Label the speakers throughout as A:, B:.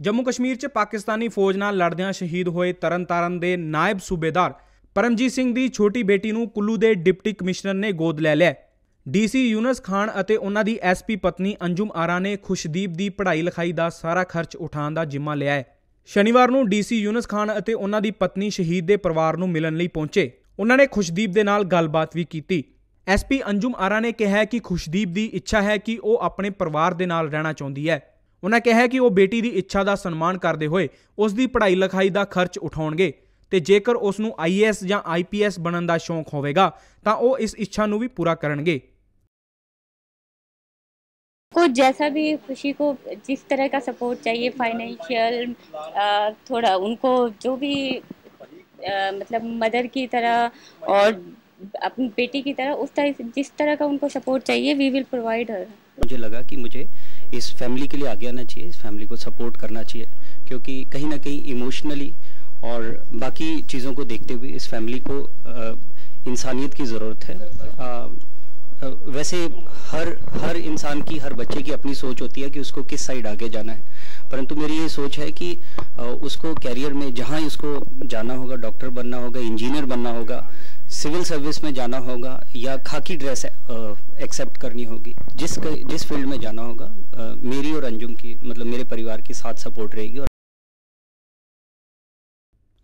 A: ਜੰਮੂ ਕਸ਼ਮੀਰ 'ਚ ਪਾਕਿਸਤਾਨੀ ਫੌਜ ਨਾਲ ਲੜਦਿਆਂ ਸ਼ਹੀਦ ਹੋਏ ਤਰਨਤਾਰਨ ਦੇ ਨਾਇਬ ਸੂਬੇਦਾਰ ਪਰਮਜੀਤ ਸਿੰਘ ਦੀ ਛੋਟੀ ਬੇਟੀ ਨੂੰ ਕੁੱਲੂ ਦੇ ਡਿਪਟੀ ਕਮਿਸ਼ਨਰ ਨੇ ਗੋਦ ਲੈ ਲਿਆ। ਡੀਸੀ ਯੂਨਸ ਖਾਨ ਅਤੇ ਉਹਨਾਂ ਦੀ ਐਸਪੀ ਪਤਨੀ ਅੰਜੁਮ ਆਰਾ ਨੇ ਖੁਸ਼ਦੀਪ ਦੀ ਪੜ੍ਹਾਈ ਲਿਖਾਈ ਦਾ ਸਾਰਾ ਖਰਚ ਉਠਾਉਣ ਦਾ ਜ਼ਿੰਮਾ ਲਿਆ ਹੈ। ਸ਼ਨੀਵਾਰ ਨੂੰ ਡੀਸੀ ਯੂਨਸ ਖਾਨ ਅਤੇ ਉਹਨਾਂ ਦੀ ਪਤਨੀ ਸ਼ਹੀਦ ਦੇ ਪਰਿਵਾਰ ਨੂੰ ਮਿਲਣ ਲਈ ਪਹੁੰਚੇ। ਉਹਨਾਂ ਨੇ ਖੁਸ਼ਦੀਪ ਦੇ ਨਾਲ ਗੱਲਬਾਤ ਵੀ ਕੀਤੀ। ਐਸਪੀ ਅੰਜੁਮ ਆਰਾ ਨੇ ਕਿਹਾ ਕਿ ਖੁਸ਼ਦੀਪ ਦੀ ਇੱਛਾ ਹੈ ਕਿ ਉਹ ਆਪਣੇ ਪਰਿਵਾਰ ਦੇ ਨਾਲ ਰਹਿਣਾ ਚਾਹੁੰਦੀ ਹੈ। ਉਹਨਾਂ ਕਿਹਾ ਹੈ ਕਿ ਉਹ ਬੇਟੀ ਦੀ ਇੱਛਾ ਦਾ ਸਨਮਾਨ ਕਰਦੇ ਹੋਏ ਉਸ ਦੀ ਪੜ੍ਹਾਈ ਲਿਖਾਈ ਦਾ ਖਰਚ ਉਠਾਉਣਗੇ ਤੇ ਜੇਕਰ ਉਸ ਨੂੰ ਆਈਏਐਸ ਜਾਂ ਆਈਪੀਐਸ ਬਣਨ ਦਾ ਸ਼ੌਂਕ ਹੋਵੇਗਾ ਤਾਂ ਉਹ ਇਸ ਇੱਛਾ ਨੂੰ ਵੀ ਪੂਰਾ ਕਰਨਗੇ
B: को जैसा भी खुशी को जिस तरह का सपोर्ट चाहिए फाइनेंशियल थोड़ा उनको जो भी अ, मतलब मदर की तरह और अपनी बेटी की तरह उस तरह से जिस तरह का उनको सपोर्ट चाहिए वी विल प्रोवाइड हर
C: मुझे लगा कि मुझे इस फैमिली के लिए आगे आना चाहिए इस फैमिली को सपोर्ट करना चाहिए क्योंकि कहीं ना कहीं इमोशनली और बाकी चीज़ों को देखते हुए इस फैमिली को इंसानियत की ज़रूरत है। अ, वैसे हर हर इंसान की हर बच्चे की अपनी सोच होती है कि उसको किस साइड आगे जाना है। परंतु मेरी ये सोच है कि उसको कैरियर में जहाँ उसको जाना होगा डॉक्टर बनना होगा इंजीनियर बनना होगा सिविल सर्विस में जाना होगा या खाकी ड्रेस एक्सेप्ट करनी होगी जिस जिस फील्ड में जाना होगा अ, मेरी और अंजुम की मतलब मेरे परिवार की साथ सपोर्ट रहेगी और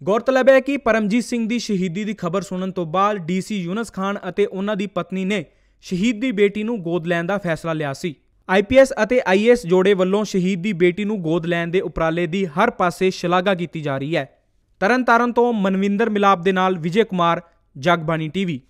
A: ਗੌਰਤਲਬ ਹੈ ਕਿ ਪਰਮਜੀਤ ਸਿੰਘ ਦੀ ਸ਼ਹੀਦੀ ਦੀ ਖਬਰ ਸੁਣਨ ਤੋਂ ਬਾਅਦ ਡੀਸੀ ਯੂਨਸ ਖਾਨ ਅਤੇ ਉਹਨਾਂ ਦੀ ਪਤਨੀ ਨੇ ਸ਼ਹੀਦ ਦੀ ਬੇਟੀ ਨੂੰ ਗੋਦ ਲੈਣ ਦਾ ਫੈਸਲਾ ਲਿਆ ਸੀ ਆਈਪੀਐਸ ਅਤੇ ਆਈਏਐਸ ਜੋੜੇ ਵੱਲੋਂ ਸ਼ਹੀਦ ਦੀ ਬੇਟੀ ਨੂੰ ਗੋਦ ਲੈਣ ਦੇ ਉਪਰਾਲੇ ਦੀ ਹਰ ਪਾਸੇ ਸ਼ਲਾਘਾ ਕੀਤੀ ਜਾ ਰਹੀ ਹੈ ਤਰਨਤਾਰਨ ਤੋਂ ਮਨਵਿੰਦਰ ਮਿਲਾਪ ਦੇ ਨਾਲ ਵਿਜੇ ਕੁਮਾਰ ਜਗਬਾਣੀ ਟੀਵੀ